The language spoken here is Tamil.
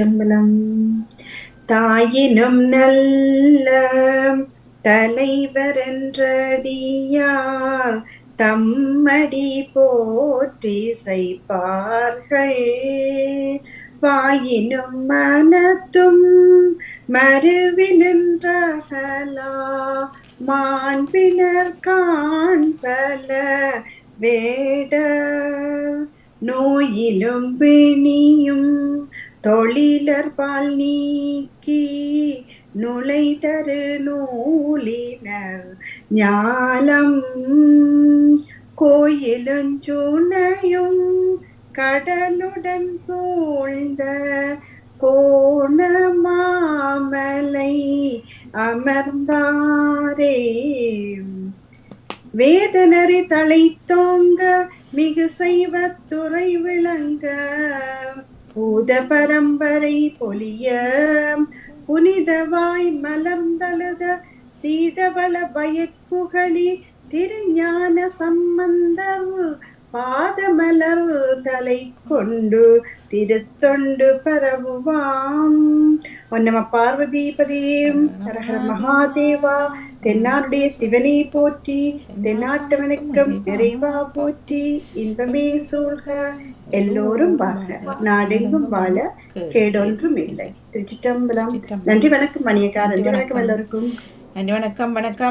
அம்பலம் தாயினும் நல்ல தலைவர் என்றடியார் தம்மடி போற்றி செய்ப்பார்கள் வாயினும் மனத்தும் மறுவினின்றகலா மாண்பினர் காண்பல வேட. நோயிலும் பிணியும் தொழிலர் பால் நீக்கி நுழை தரு நூலினர். ஞாலம் கோயிலஞ்சுனையும் கடலுடன் சூழ்ந்த கோணமாமலை அமர்ந்தாரே. வேதனரை தலை தோங்க மிகு செய்வத்துறை விளங்க பூத பரம்பரை பொலிய புனிதவாய் மலர்ந்தழுத சீதவள பயற்புகழி திருஞான சம்பந்த பாதமலர் தலை கொண்டு திருத்தொண்டு பரவுவாம். ஒன்னம பார்வதிபதியும் ஹரஹர மகாதேவா தென்னாருடைய சிவனை போற்றி தென்னாட்டவனுக்கும் இறைவா போற்றி இன்பமே சூழ்க எல்லோரும் வாழ்க நாடெங்கும் வாழ கேடொன்றும் இல்லை திருச்சிட்டம்பலம் நன்றி வணக்கம் மணியக்கா நன்றி வணக்கம். எல்லோருக்கும். நன்றி வணக்கம் வணக்கம்.